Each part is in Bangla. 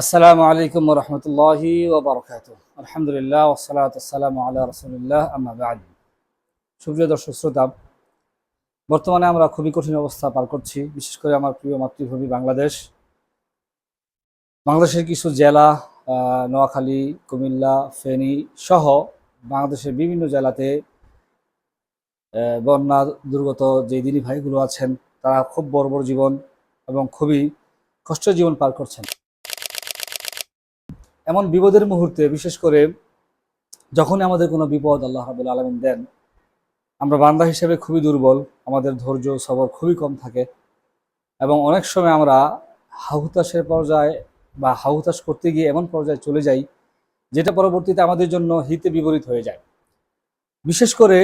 আসসালামু আলাইকুম রহমতুল্লাহি ওবরকাত আলহামদুলিল্লাহ ওসালাত আল্লাহ রসুলিল্লাহ, আম্মা বাদ। সুপ্রিয় দর্শক, শ্রোতা, বর্তমানে আমরা খুবই কঠিন অবস্থা পার করছি, বিশেষ করে আমার প্রিয় মাতৃভূমি বাংলাদেশ। বাংলাদেশের কিছু জেলা নোয়াখালী, কুমিল্লা, ফেনী সহ বাংলাদেশের বিভিন্ন জেলাতে বন্যা দুর্গত যে দিনী ভাইগুলো আছেন, তারা খুব বড় বড় জীবন এবং খুবই কষ্ট জীবন পার করছেন। এমন বিপদের মুহূর্তে, বিশেষ করে যখনই আমাদের কোনো বিপদ আল্লাহ রাবুল আলমিন দেন, আমরা বান্দা হিসেবে খুবই দুর্বল, আমাদের ধৈর্য, সবর খুবই কম থাকে এবং অনেক সময় আমরা হাহুতাশের পর্যায়ে বা হাহুতাশ করতে গিয়ে এমন পর্যায়ে চলে যাই, যেটা পরবর্তীতে আমাদের জন্য হিতে বিপরীত হয়ে যায়। বিশেষ করে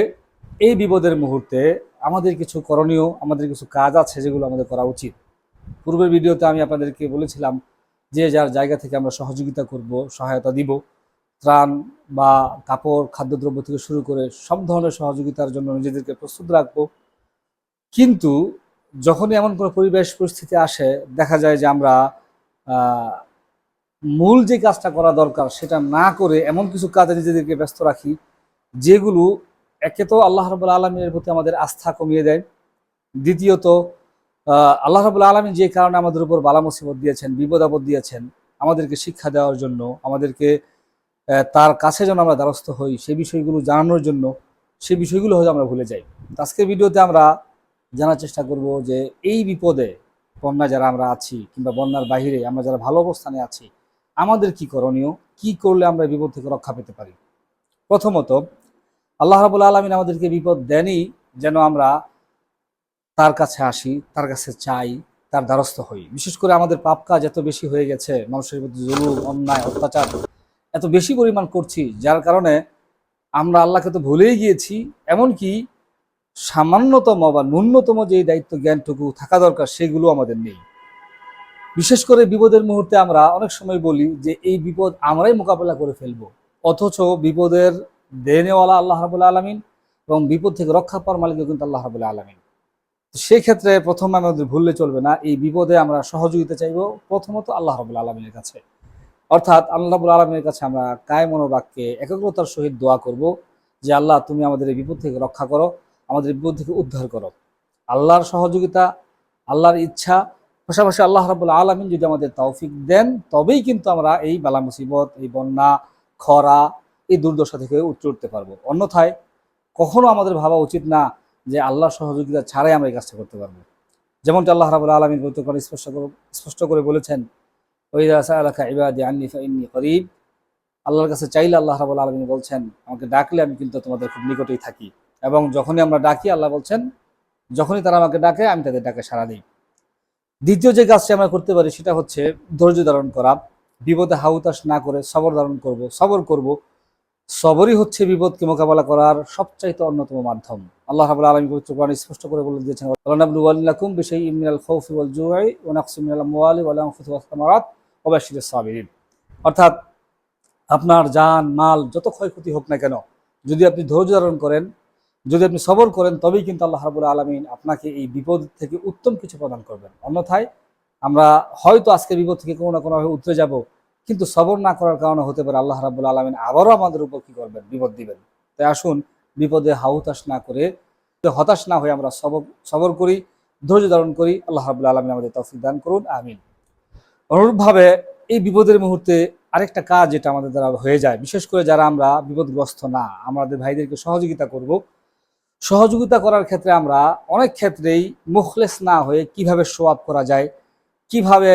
এই বিপদের মুহূর্তে আমাদের কিছু করণীয়, আমাদের কিছু কাজ আছে যেগুলো আমাদের করা উচিত। পূর্বের ভিডিওতে আমি আপনাদেরকে বলেছিলাম যে যার জায়গা থেকে আমরা সহযোগিতা করব, সহায়তা দিব, ত্রাণ বা কাপড়, খাদ্যদ্রব্য থেকে শুরু করে সব ধরনের সহযোগিতার জন্য নিজেদেরকে প্রস্তুত রাখব। কিন্তু যখনই এমন কোনো পরিবেশ পরিস্থিতি আসে, দেখা যায় যে আমরা মূল যে কাজটা করা দরকার সেটা না করে এমন কিছু কাজে নিজেদেরকে ব্যস্ত রাখি, যেগুলো একে তো আল্লাহ রবুল আলমীর প্রতি আমাদের আস্থা কমিয়ে দেয়। দ্বিতীয়ত আল্লাহ রাবুল আলমী যে কারণে আমাদের উপর বালা মুসিবত দিয়েছেন, বিপদ আপদ দিয়েছেন, আমাদেরকে শিক্ষা দেওয়ার জন্য, আমাদেরকে তার কাছে যেন আমরা দ্বারস্থ হই সেই বিষয়গুলো জানানোর জন্য সেই বিষয়গুলো হয়তো আমরা ভুলে যাই। আজকের ভিডিওতে আমরা জানার চেষ্টা করব যে এই বিপদে বন্যা যারা আমরা আছি কিংবা বন্যার বাইরে আমরা যারা ভালো অবস্থানে আছি, আমাদের কি করণীয়? কি করলে আমরা বিপদ থেকে রক্ষা পেতে পারি? প্রথমত, আল্লাহ রাবুল আলমিন আমাদেরকে বিপদ দেনই যেন আমরা তার কাছে আসি, তার কাছে চাই, তার দ্বারস্থ হই। বিশেষ করে আমাদের পাপ কাজ এত বেশি হয়ে গেছে, মানুষের প্রতি জুলুম, অন্যায়, অত্যাচার এত বেশি পরিমাণ করছি, যার কারণে আমরা আল্লাহকে তো ভুলেই গিয়েছি। এমনকি সামান্যতম বা ন্যূনতম যে দায়িত্ব, জ্ঞানটুকু থাকা দরকার, সেগুলো আমাদের নেই। বিশেষ করে বিপদের মুহূর্তে আমরা অনেক সময় বলি যে, এই বিপদ আমরাই মোকাবেলা করে ফেলব। অথচ বিপদের দেনেওয়ালা আল্লাহ রাবুল আলমিন এবং বিপদ থেকে রক্ষা পাওয়ার মালিকও কিন্তু আল্লাহ রাবুল আলমিন। সেই ক্ষেত্রে প্রথম আমাদের ভুললে চলবে না, এই বিপদে আমরা সহযোগিতা চাইব প্রথমত আল্লাহ রবুল আলমিনের কাছে। অর্থাৎ আল্লাহ রাবুল আলমিনের কাছে আমরা কায় মনোবাক্যে একাগ্রতার সহিত দোয়া করব যে, আল্লাহ, তুমি আমাদের এই বিপদ থেকে রক্ষা করো, আমাদের বিপদ থেকে উদ্ধার করো। আল্লাহর সহযোগিতা, আল্লাহর ইচ্ছা, পাশাপাশি আল্লাহ রাবুল আলমিন যদি আমাদের তৌফিক দেন, তবেই কিন্তু আমরা এই বালা মুসিবত, এই বন্যা, খরা, এই দুর্দশা থেকে উঠতে উঠতে পারব। অন্যথায় কখনো আমাদের ভাবা উচিত না যে আল্লাহর সহযোগিতা ছাড়াই আমরা এই কাজটা করতে পারব। যেমনটা আল্লাহ রাবুল আলমিন পবিত্র করে স্পষ্ট করে স্পষ্ট করে বলেছেন আন্নি করিব। আল্লাহর কাছে চাইলে আল্লাহ রাবুল আলমিন বলছেন, আমাকে ডাকলে আমি কিন্তু তোমাদের খুব নিকটেই থাকি। এবং যখনই আমরা ডাকি, আল্লাহ বলছেন, যখনই তারা আমাকে ডাকে, আমি তাদের ডাকে সাড়া দিই। দ্বিতীয় যে কাজটি আমরা করতে পারি, সেটা হচ্ছে ধৈর্য ধারণ করা। বিপদে হাউতাস না করে সবর ধারণ করব, সবর করব। সবরই হচ্ছে বিপদকে মোকাবেলা করার সবচাইতে অন্যতম মাধ্যম। আল্লাহ রাবুল আলমী কোরআন স্পষ্ট করে বলে দিয়েছেন ওয়ালাকুম বিষয় ইমিনাল খৌফি জুয়াই ওয়া নাকসি মিনাল আমওয়ালি ওয়াল আনফুসি ওয়াস সামারাত ওয়া বাশশিরিস সাবিরিন। অর্থাৎ আপনার জান, মাল যত ক্ষয়ক্ষতি হোক না কেন, যদি আপনি ধৈর্য ধারণ করেন, যদি আপনি সবর করেন, তবেই কিন্তু আল্লাহ রাবুল আলমিন আপনাকে এই বিপদ থেকে উত্তম কিছু প্রদান করবেন। অন্যথায় আমরা হয়তো আজকে বিপদ থেকে কোনো না কোনোভাবে উতরে যাব কিন্তু সবর না করার কারণে হতে পারে আল্লাহ রাবুল আলমিন আবারও আমাদের উপর কি করবেন? বিপদ দিবেন। তাই আসুন, বিপদে হাউতাস না করে হতাশ না হয়ে আমরা সবর করি, ধৈর্য ধারণ করি, আল্লাহ রাবুল আলমিন আমাদের তৌফিক দান করুন, আমিন। অনুরূপভাবে এই বিপদের মুহূর্তে আরেকটা কাজ যেটা আমাদের দ্বারা হয়ে যায়, বিশেষ করে যারা আমরা বিপদগ্রস্ত না, আমাদের ভাইদেরকে সহযোগিতা করব। সহযোগিতা করার ক্ষেত্রে আমরা অনেক ক্ষেত্রেই মুখলেস না হয়ে কীভাবে আপ করা যায়, কীভাবে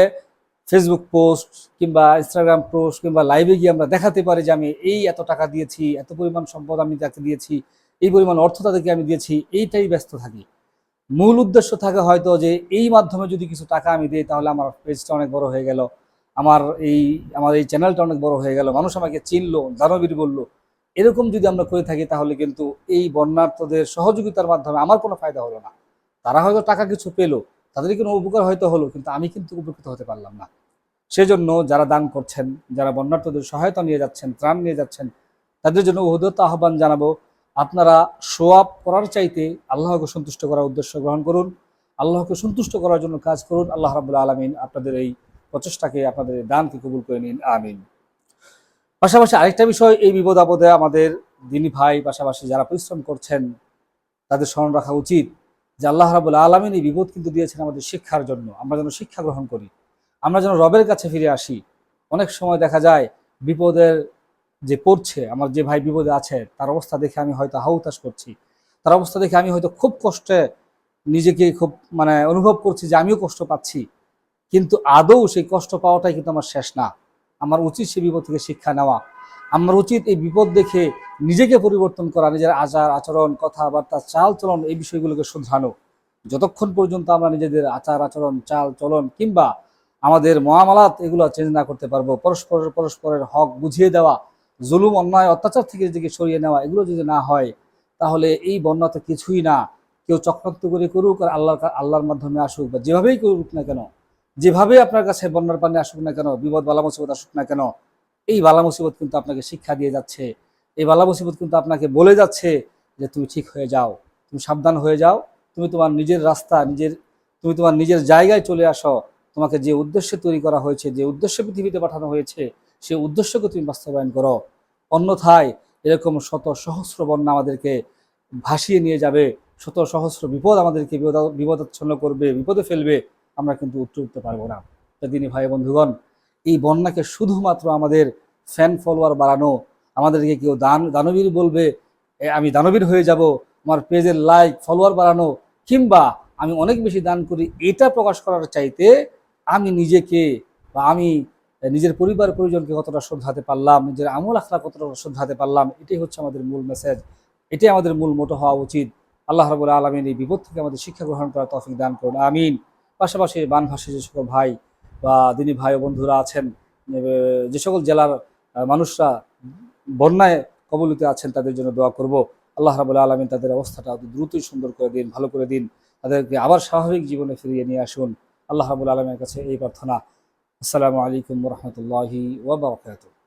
ফেসবুক পোস্ট কিংবা ইনস্টাগ্রাম পোস্ট কিংবা লাইভে গিয়ে আমরা দেখাতে পারি যে আমি এই এত টাকা দিয়েছি, এত পরিমাণ সম্পদ আমি তাকে দিয়েছি, এই পরিমাণ অর্থ তাদেরকে আমি দিয়েছি, এইটাই ব্যস্ত থাকি। মূল উদ্দেশ্য থাকে হয়তো যে এই মাধ্যমে যদি কিছু টাকা আমি দিই তাহলে আমার পেজটা অনেক বড় হয়ে গেল, আমার এই আমার এই চ্যানেলটা অনেক বড় হয়ে গেল, মানুষ আমাকে চিনলো, দানবীর বলল। এরকম যদি আমরা করে থাকি তাহলে কিন্তু এই বন্যার্থদের সহযোগিতার মাধ্যমে আমার কোনো ফায়দা হলো না। তারা হয়তো টাকা কিছু পেল তাদের কোনো উপকার হয়তো হলো, কিন্তু আমি কিন্তু উপকৃত হতে পারলাম না। সেজন্য যারা দান করছেন, যারা বন্যার্থদের সহায়তা নিয়ে যাচ্ছেন, ত্রাণ নিয়ে যাচ্ছেন, তাদের জন্য উহদত আহ্বান জানাব, আপনারা শো আপ করার চাইতে আল্লাহকে সন্তুষ্ট করার উদ্দেশ্য গ্রহণ করুন, আল্লাহকে সন্তুষ্ট করার জন্য কাজ করুন, আল্লাহ রাবুল্লা আলমিন আপনাদের এই প্রচেষ্টাকে, আপনাদের দানকে কবুল করে নিন, আমিন। পাশাপাশি আরেকটা বিষয়, এই বিপদ আপদে আমাদের দিনী ভাই, পাশাপাশি যারা পরিশ্রম করছেন, তাদের স্মরণ রাখা উচিত যে আল্লাহ রাবুল আলমিন এই বিপদ কিন্তু দিয়েছেন আমাদের শিক্ষার জন্য, আমরা যেন শিক্ষা গ্রহণ করি। আমরা যেন রবের কাছে ফিরে আসি। অনেক সময় দেখা যায় বিপদের যে পড়ছে, আমার যে ভাই বিপদে আছে, তার অবস্থা দেখে আমি হয়তো হাউতাস করছি। তার অবস্থা দেখে আমি হয়তো খুব কষ্টে নিজেকে খুব মানে অনুভব করছি যে আমিও কষ্ট পাচ্ছি। কিন্তু আদৌ সেই কষ্ট পাওয়াটাই কিন্তু আমার শেষ না। আমার উচিত সেই বিপদ থেকে শিক্ষা নেওয়া। আমার উচিত এই বিপদ দেখে নিজেকে পরিবর্তন করা, নিজের আচার, আচরণ, কথাবার্তা চাল চলন এই বিষয়গুলোকে শুধরানো। যতক্ষণ পর্যন্ত আমরা নিজেদের আচার, আচরণ চাল চলন কিংবা আমাদের মহামালাত এগুলো চেঞ্জ না করতে পারব। পরস্পর, পরস্পরের হক বুঝিয়ে দেওয়া, জুলুম, অন্যায়, অত্যাচার থেকে যদি সরিয়ে নেওয়া, এগুলো যদি না হয়, তাহলে এই বন্যা তো কিছুই না। কেউ চক্রান্ত করে করুক আর আল্লাহর আল্লাহর মাধ্যমে আসুক বা যেভাবেই করুক না কেন, যেভাবে আপনার কাছে বন্যার পানি আসুক না কেন, বিপদ, বালা, মুসিবত আসুক না কেন, এই বালা, মুসিবত কিন্তু আপনাকে শিক্ষা দিয়ে যাচ্ছে। এই বালা, মুসিবত কিন্তু আপনাকে বলে যাচ্ছে যে তুমি ঠিক হয়ে যাও, তুমি সাবধান হয়ে যাও, তুমি তোমার নিজের রাস্তা, নিজের, তুমি তোমার নিজের জায়গায় চলে আসো। তোমাকে যে উদ্দেশ্যে তৈরি করা হয়েছে, যে উদ্দেশ্যে পৃথিবীতে পাঠানো হয়েছে, সে উদ্দেশ্যকে তুমি বাস্তবায়ন করো। অন্যথায় এরকম শত সহস্র বন্যা আমাদেরকে ভাসিয়ে নিয়ে যাবে, শত সহস্র বিপদ আমাদেরকে বিপদ- বিপদাচ্ছন্ন করবে, বিপদে ফেলবে, আমরা কিন্তু উঠতে উঠতে পারব না। তিনি ভাই বন্ধুগণ, এই বন্যাকে শুধুমাত্র আমাদের ফ্যান ফলোয়ার বাড়ানো, আমাদেরকে কেউ দান, দানবীর বলবে আমি দানবীর হয়ে যাব, আমার পেজের লাইক ফলোয়ার বাড়ানো, কিংবা আমি অনেক বেশি দান করি, এটা প্রকাশ করার চাইতে আমি নিজেকে বা আমি নিজের পরিবার পরিজনকে কতটা শ্রদ্ধাতে পারলাম, নিজের আমল আখলা কতটা শ্রদ্ধাতে পারলাম, এটাই হচ্ছে আমাদের মূল মেসেজ এটাই আমাদের মূল মোটো হওয়া উচিত। আল্লাহ রাবুল আলমিন এই বিপদ থেকে আমাদের শিক্ষা গ্রহণ করার তফিক দান করুন, আমিন। পাশাপাশি বানভাসী যে সকল ভাই বা দিনী ভাই ও বন্ধুরা আছেন যে সকল জেলার মানুষরা বন্যায় কবলিত আছেন, তাদের জন্য দোয়া করব। আল্লাহ রাবুল আলমিন তাদের অবস্থাটা দ্রুতই সুন্দর করে দিন, ভালো করে দিন, তাদেরকে আবার স্বাভাবিক জীবনে ফিরিয়ে নিয়ে আসুন। আল্লাহ রাবুল আলমের কাছে এই প্রার্থনা। আসসালামু আলাইকুম রহমতুল্লাহি ওবরাকাতুহ